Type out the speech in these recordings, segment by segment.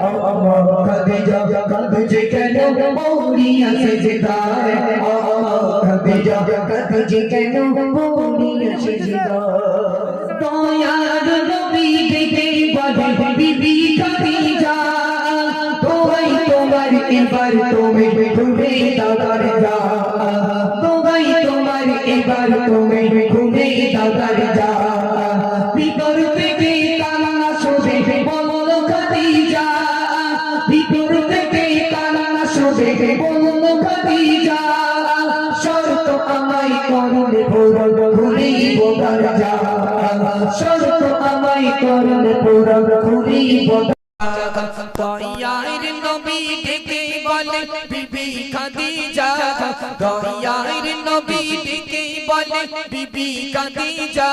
আম্মা খাদিজা কাঁদছে কেন মরিয়া সেজদায় আম্মা খাদিজা কাঁদছে কেন মরিয়া সেজদায় দয়ার নবী দেখে বলে বিবি খাদিজা। তোমায় তোমার এবার তুমি ঘুরে দাদার যা তোমায় তোমার এবার তুমি ঘুরে দাদার যা ভিতর কান্না শোভে খাদিজা শর্ত আমায় করলে পুরন ঘুরিব যা শর্ত আমায় করলে পুরন ঘুরিব দয়ার নবী ডেকে বলে, বিবি খাদিজা দয়ার নবী ডেকে বলে, বিবি খাদিজা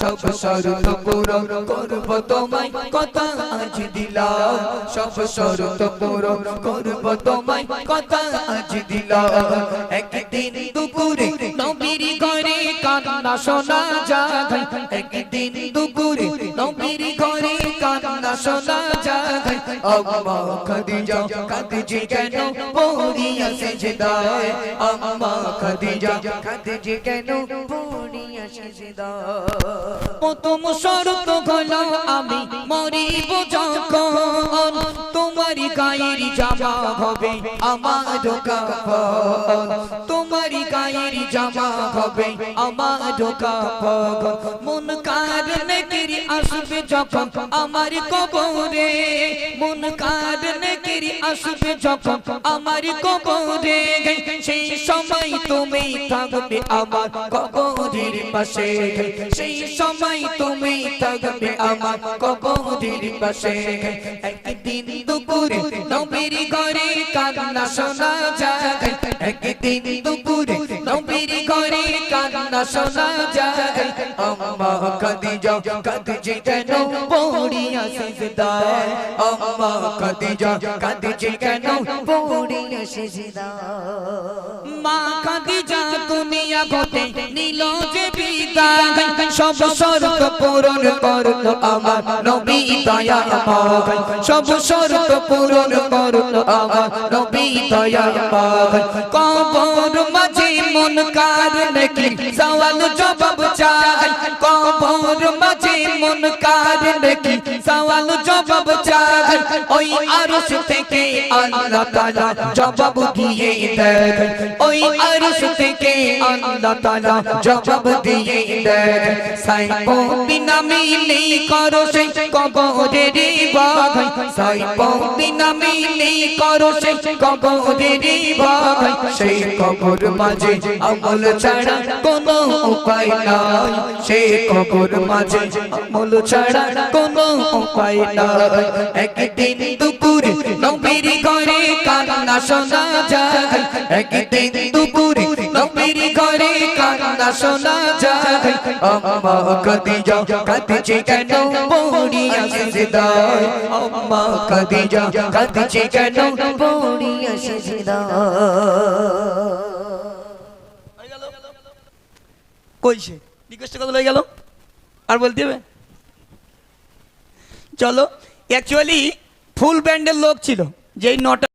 সব শরত পূরণ করব তোমায়, কথা আজ দিলাম। সব শরত পূরণ করব তোমায়, কথা আজ দিলাম। একদিন দুপুরে নবীর ঘরে কান্না শোনা যায়। একদিন দুপুরে নবীর ঘরে কান্না শোনা যায়। আম্মা খাদিজা খাদিজে কেন পড়িয়া সেজদায় আম্মা খাদিজা খাদিজে কেন পড়িয়া সেজদায় প্রথম শরত হলো আমি মরিব যখন। তোমার গায়ের জামা হবে আমার কাপড় তোমার গায়ের জামা হবে আমার কাপড় মন কারণে কেরি আসবে যখন আমার কবরে। মন কারণে কেরি আসবে যখন আমার কবরে। সেই সময় তুমি থাকবে আমার কবরের পাশে। সেই সময় তুমি থাকবে আমার কবরের পাশে। একদিন দুপুরে নবীর ঘরে কান্না শোনা যায়। একদিন দুপুরে নবীর ঘরে কান্না শোনা যায়। আম্মা খাদিজা কাঁদছে কেন পড়িয়া সিজদায়? আম্মা খাদিজা কাঁদছে কেন পড়িয়া সিজদায়? মা খাদিজা দুনিয়া গতে নিল যে বিদায় সব শর্ত পূরণ করল আমার নবী দয়া পাগাই সব শর্ত পূরণ করল আমার নবী দয়া পাগাই কবর মাঝে মন কার নাকি? সওয়াল জবাব চাই। কবর মাঝে নাকি সওয়াল, জবাব চাই। ওই আরশ থেকে আল্লাহ তাআলা জবাব দিয়ে দেয়। ওই আরশ থেকে আল্লাহ তাআলা জবাব দিয়ে দেয়। সাইকো বিনা মিলি করো সেই কবরের বাগাই সাইকো বিনা মিলি করো সেই কবরের বাগাই সেই কবর মাঝে আমল ছাড়া কোনো উপায় নাই। সেই কবর মাঝে আমল ছাড়া কোনো উপায় নাই। একদিন দুপুরে নবীর ঘরে কান্না শোনা যায়। একদিন দুপুরে নবীর ঘরে কান্না শোনা যায়। আম্মা খাদিজা কাঁদছে কেন? পড়িয়া সিজদায় আম্মা খাদিজা কাঁদছে কেন? পড়িয়া সিজদায় কইছে রিকোয়েস্ট কথা লয়ে গেল? আর বলতে হবে? চলো অ্যাকচুয়ালি ফুল ব্যান্ডের লোক ছিল যেই নটা